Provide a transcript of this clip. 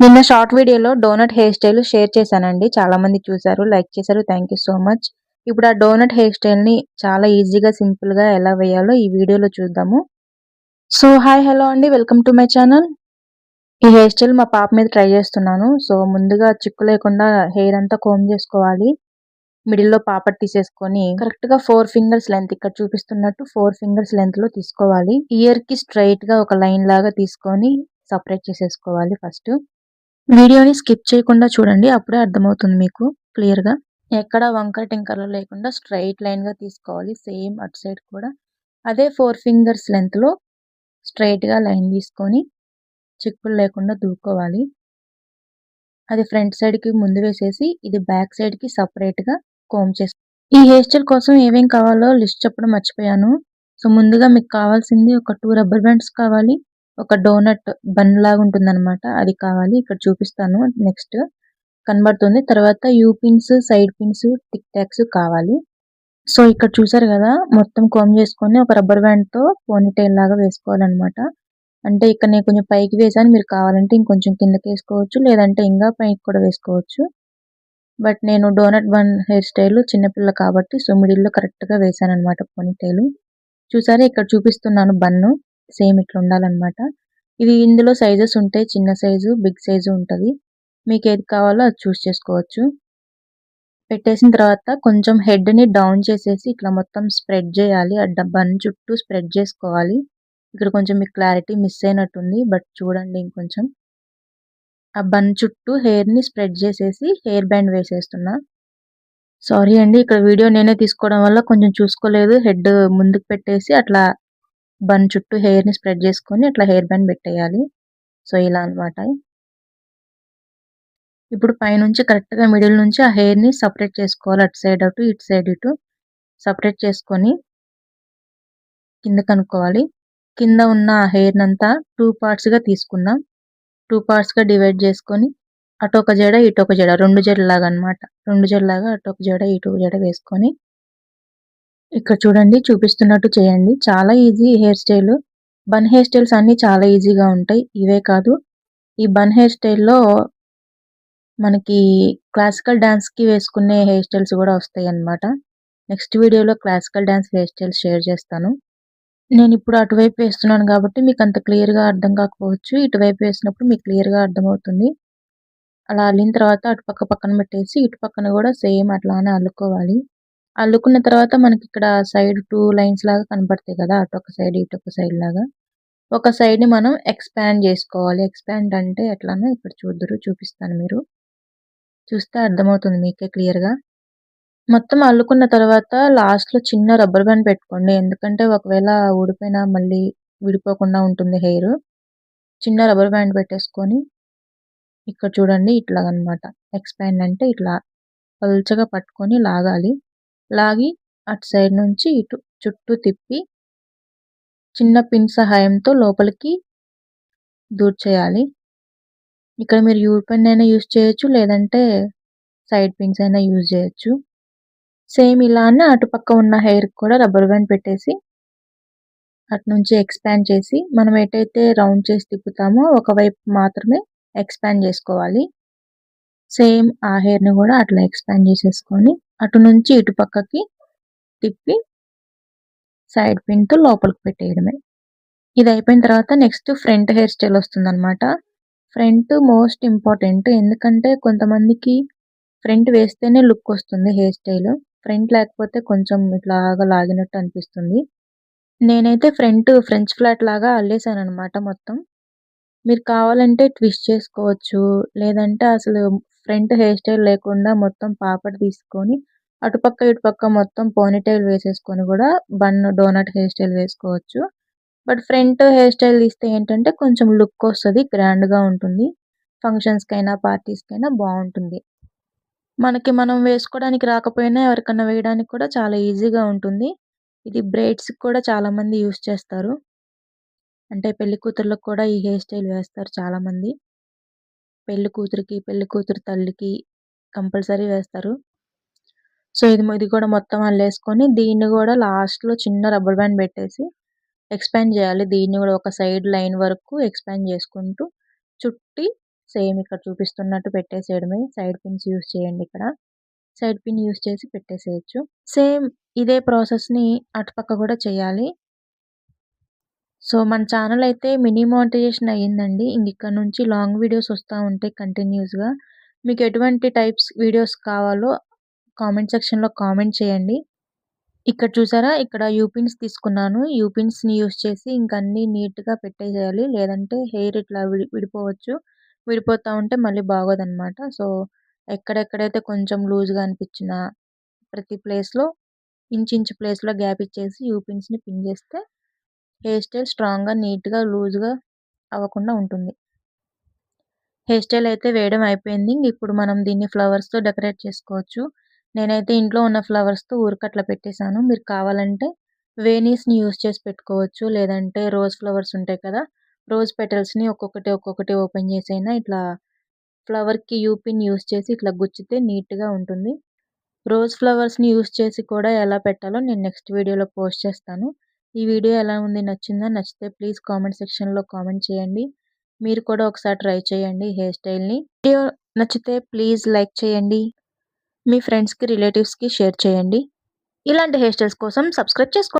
నిన్న షార్ట్ వీడియోలో donut hair style share చేశానండి. చాలా మంది చూసారు లైక్ చేశారు. Thank you so much. ఇప్పుడు ఆ డోనట్ హెయిర్ స్టైల్ని చాలా ఈజీగా సింపుల్గా ఎలా వేయాలో ఈ వీడియోలో చూద్దాము. సో హాయ్ హలో అండి. Welcome to my channel. ఈ హెయిర్ స్టైల్ మా పాప మీద ట్రై చేస్తున్నాను. సో ముందుగా చిక్కు లేకుండా హెయిర్ అంతా కోమ్ చేసుకోవాలి. మిడిల్లో పాపట్ తీసేసుకొని కరెక్ట్గా ఫోర్ ఫింగర్స్ లెంత్ ఇక్కడ చూపిస్తున్నట్టు ఫోర్ ఫింగర్స్ లెంత్లో తీసుకోవాలి. ఇయర్కి స్ట్రైట్గా ఒక లైన్ లాగా తీసుకొని సపరేట్ చేసేసుకోవాలి ఫస్ట్. వీడియోని స్కిప్ చేయకుండా చూడండి అప్పుడే అర్థమవుతుంది మీకు క్లియర్గా ఎక్కడ వంకర టింకర్లు లేకుండా స్ట్రైట్ లైన్గా తీసుకోవాలి సేమ్ అటు సైడ్ కూడా. అదే ఫోర్ ఫింగర్స్ లెంత్లో లైన్ తీసుకొని చిక్కులు లేకుండా దూకోవాలి అది ఫ్రంట్ సైడ్కి ముందు వేసేసి ఇది బ్యాక్ సైడ్కి సపరేట్గా కోమ్ చేసి. ఈ హెయిర్ స్టైల్ కోసం ఏమేం కావాలో లిస్ట్ చెప్పడం మర్చిపోయాను. సో ముందుగా మీకు కావాల్సింది ఒక టూ రబ్బర్ బ్యాండ్స్ కావాలి. ఒక డోనట్ బన్ లాగా ఉంటుంది అనమాట అది కావాలి. ఇక్కడ చూపిస్తాను. నెక్స్ట్ కనబడుతుంది. తర్వాత U pins side pins tic tacs కావాలి. సో ఇక్కడ చూసారు కదా మొత్తం కోమ్ చేసుకొని ఒక రబ్బర్ బ్యాండ్తో పోనీటైల్ లాగా వేసుకోవాలన్నమాట. అంటే ఇక్కడ నేను కొంచెం పైకి వేసాను. మీరు కావాలంటే ఇంకొంచెం కిందకి వేసుకోవచ్చు. లేదంటే ఇంకా పైకి కూడా వేసుకోవచ్చు. బట్ నేను డోనట్ బన్ హెయిర్ స్టైల్ చిన్నపిల్ల కాబట్టి సో మిడిల్ కరెక్ట్గా కరెక్ట్గా వేసాను అనమాట పోనీ టైల్ చూసారా? ఇక్కడ చూపిస్తున్నాను బన్ను. సేమ్ ఇట్లా ఉండాలన్నమాట. ఇది ఇందులో సైజెస్ ఉంటాయి చిన్న సైజు బిగ్ సైజు ఉంటది. మీకు ఏది కావాలో అది చూస్ చేసుకోవచ్చు. పెట్టేసిన తర్వాత కొంచెం హెడ్ని డౌన్ చేసేసి ఇట్లా మొత్తం స్ప్రెడ్ చేయాలి. ఆ బన్ చుట్టూ స్ప్రెడ్ చేసుకోవాలి. ఇక్కడ కొంచెం మీకు క్లారిటీ మిస్ అయినట్టుంది బట్ చూడండి ఇంకొంచెం. ఆ బన్ చుట్టూ హెయిర్ని స్ప్రెడ్ చేసేసి హెయిర్ బ్యాండ్ వేసేస్తున్నా. సారీ అండి ఇక్కడ వీడియో నేనే తీసుకోవడం వల్ల కొంచెం చూసుకోలేదు. హెడ్ ముందుకు పెట్టేసి అట్లా బన్ చుట్టూ హెయిర్ని స్ప్రెడ్ చేసుకొని అట్లా హెయిర్ బ్యాండ్ పెట్టేయాలి. సో ఇలా అన్నమాట. ఇప్పుడు పైనుంచి కరెక్ట్గా మిడిల్ నుంచి ఆ హెయిర్ని సపరేట్ చేసుకోవాలి. అటు సైడ్ అటు ఇటు సైడ్ ఇటు సపరేట్ చేసుకొని కింద కనుక్కోవాలి. కింద ఉన్న ఆ హెయిర్ అంతా టూ పార్ట్స్గా తీసుకుందాం. టూ పార్ట్స్గా డివైడ్ చేసుకొని అటు ఒక జడ ఇటు ఒక జడ రెండు జడలాగా అన్నమాట రెండు జడలాగా అటు ఒక జడ ఇటు ఒక జడ వేసుకొని ఇక్కడ చూడండి చూపిస్తున్నట్టు చేయండి. చాలా easy hair style. Bun hair styles అన్ని చాలా ఈజీగా ఉంటాయి. ఇవే కాదు. ఈ బన్ హెయిర్ స్టైల్లో మనకి క్లాసికల్ డాన్స్కి వేసుకునే హెయిర్ స్టైల్స్ కూడా వస్తాయి అన్నమాట. నెక్స్ట్ వీడియోలో classical dance hair styles share చేస్తాను. నేను ఇప్పుడు అటువైపు వేస్తున్నాను కాబట్టి మీకు అంత క్లియర్గా అర్థం కాకపోవచ్చు. ఇటువైపు వేసినప్పుడు మీకు క్లియర్గా అర్థమవుతుంది. అలా అల్లిన తర్వాత అటు పక్క పక్కన పెట్టేసి ఇటు పక్కన కూడా సేమ్ అట్లానే అల్లుకోవాలి. అల్లుకున్న తర్వాత మనకి ఇక్కడ సైడ్ టూ లైన్స్ లాగా కనపడతాయి కదా అటు ఒక సైడ్ ఇటు ఒక సైడ్ లాగా. ఒక సైడ్ని మనం ఎక్స్పాండ్ చేసుకోవాలి. ఎక్స్పాండ్ అంటే ఎట్లానో ఇక్కడ చూద్దరు చూపిస్తాను మీరు. చూస్తే అర్థమవుతుంది మీకే క్లియర్గా మొత్తం అల్లుకున్న తర్వాత లాస్ట్లో చిన్న రబ్బర్ బ్యాండ్ పెట్టుకోండి. ఎందుకంటే ఒకవేళ ఊడిపోయినా మళ్ళీ విడిపోకుండా ఉంటుంది హెయిర్. చిన్న రబ్బర్ బ్యాండ్ పెట్టేసుకొని ఇక్కడ చూడండి ఇట్లా అన్నమాట ఎక్స్పాండ్ అంటే ఇట్లా పలుచగా పట్టుకొని లాగాలి. లాగి అటు సైడ్ నుంచి ఇటు చుట్టూ తిప్పి చిన్న పిన్ సహాయంతో లోపలికి దూర్చేయాలి. ఇక్కడ మీరు యూ పెన్ అయినా యూజ్ చేయొచ్చు లేదంటే సైడ్ పిన్స్ అయినా యూజ్ చేయొచ్చు. సేమ్ ఇలానే అటుపక్క ఉన్న హెయిర్ కూడా రబ్బర్ బ్యాండ్ పెట్టేసి అటు నుంచి ఎక్స్పాండ్ చేసి మనం ఎటైతే రౌండ్ చేసి తిప్పుతామో ఒకవైపు మాత్రమే ఎక్స్పాండ్ చేసుకోవాలి. సేమ్ ఆ హెయిర్ని కూడా అట్లా ఎక్స్పాండ్ చేసేసుకొని అటు నుంచి ఇటు పక్కకి తిప్పి సైడ్ పిన్తో లోపలికి పెట్టేయడమే. ఇది అయిపోయిన తర్వాత నెక్స్ట్ ఫ్రంట్ హెయిర్ స్టైల్ వస్తుంది అనమాట ఫ్రంట్ మోస్ట్ ఇంపార్టెంట్ ఎందుకంటే కొంతమందికి ఫ్రంట్ వేస్తేనే లుక్ వస్తుంది హెయిర్ స్టైల్. ఫ్రంట్ లేకపోతే కొంచెం ఇట్లాగా లాగినట్టు అనిపిస్తుంది. నేనైతే ఫ్రంట్ ఫ్రెంచ్ ఫ్లాట్ లాగా అల్లేసాను అనమాట మొత్తం. మీరు కావాలంటే ట్విస్ట్ చేసుకోవచ్చు లేదంటే అసలు ఫ్రంట్ హెయిర్ స్టైల్ లేకుండా మొత్తం పాపడ్ తీసుకొని అటుపక్క ఇటుపక్క మొత్తం పోనీటైల్ వేసేసుకొని కూడా బన్ డోనట్ హెయిర్ స్టైల్ వేసుకోవచ్చు. బట్ ఫ్రంట్ హెయిర్ స్టైల్ తీస్తే ఏంటంటే కొంచెం లుక్ వస్తుంది గ్రాండ్గా ఉంటుంది. ఫంక్షన్స్ పార్టీస్కైనా పార్టీస్ బాగుంటుంది. మనకి మనం వేసుకోవడానికి రాకపోయినా ఎవరికైనా వేయడానికి కూడా చాలా ఈజీగా ఉంటుంది. ఇది బ్రైడ్స్కి కూడా చాలా మంది యూస్ చేస్తారు. అంటే పెళ్ళి కూతుర్లకు కూడా ఈ హెయిర్ స్టైల్ వేస్తారు చాలా మంది. పెళ్ళి కూతురికి పెళ్ళి కూతురు తల్లికి కంపల్సరీ వేస్తారు. సో ఇది ఇది కూడా మొత్తం అల్లేసుకొని దీన్ని కూడా లాస్ట్లో చిన్న రబ్బర్ బ్యాండ్ పెట్టేసి ఎక్స్పాండ్ చేయాలి. దీన్ని కూడా ఒక సైడ్ లైన్ వరకు ఎక్స్పాండ్ చేసుకుంటూ చుట్టి సేమ్ ఇక్కడ చూపిస్తున్నట్టు పెట్టేసేయడమే. సైడ్ పిన్స్ యూస్ చేయండి ఇక్కడ. సైడ్ పిన్ యూస్ చేసి పెట్టేసేయచ్చు. సేమ్ ఇదే ప్రాసెస్ని అటుపక్క కూడా చేయాలి. సో మన ఛానల్ అయితే మినీ మోనిటైజేషన్ అయ్యిందండి. ఇంక ఇక్కడ నుంచి లాంగ్ వీడియోస్ వస్తూ ఉంటాయి కంటిన్యూస్గా. మీకు ఎటువంటి టైప్స్ వీడియోస్ కావాలో కామెంట్ సెక్షన్లో కామెంట్ చేయండి. ఇక్కడ చూసారా? ఇక్కడ యూపిన్స్ తీసుకున్నాను. యూపిన్స్ని యూస్ చేసి ఇంకన్నీ నీట్గా పెట్టేసేయాలి. లేదంటే హెయిర్ ఇట్లా విడి విడిపోవచ్చు. విడిపోతూ ఉంటే మళ్ళీ బాగోదన్నమాట. సో ఎక్కడెక్కడైతే కొంచెం లూజ్గా అనిపించిన ప్రతి ప్లేస్లో ఇంచు ప్లేస్లో గ్యాప్ ఇచ్చేసి యూపిన్స్ని పిన్ చేస్తే హెయిర్ స్టైల్ స్ట్రాంగ్గా నీట్గా లూజ్గా అవ్వకుండా ఉంటుంది. హెయిర్ స్టైల్ అయితే వేయడం అయిపోయింది. ఇప్పుడు మనం దీన్ని ఫ్లవర్స్తో డెకరేట్ చేసుకోవచ్చు. నేనైతే ఇంట్లో ఉన్న ఫ్లవర్స్తో ఊరికట్లా పెట్టేశాను. మీరు కావాలంటే వేనీస్ని యూస్ చేసి పెట్టుకోవచ్చు. లేదంటే రోజ్ ఫ్లవర్స్ ఉంటాయి కదా రోజ్ పెటల్స్ని ఒక్కొక్కటి ఒక్కొక్కటి ఓపెన్ చేసైనా ఇట్లా ఫ్లవర్కి యూపిన్ యూస్ చేసి ఇట్లా గుచ్చితే నీట్గా ఉంటుంది. రోజ్ ఫ్లవర్స్ని యూస్ చేసి కూడా ఎలా పెట్టాలో నేను నెక్స్ట్ వీడియోలో పోస్ట్ చేస్తాను. ఈ వీడియో ఎలా ఉంది నచ్చిందా? నచ్చితే ప్లీజ్ కామెంట్ సెక్షన్లో కామెంట్ చేయండి. మీరు కూడా ఒకసారి ట్రై చేయండి హెయిర్ స్టైల్ని. వీడియో నచ్చితే ప్లీజ్ లైక్ చేయండి. మీ ఫ్రెండ్స్కి రిలేటివ్స్కి షేర్ చేయండి. ఇలాంటి హెయిర్ స్టైల్స్ కోసం సబ్స్క్రైబ్ చేసుకోండి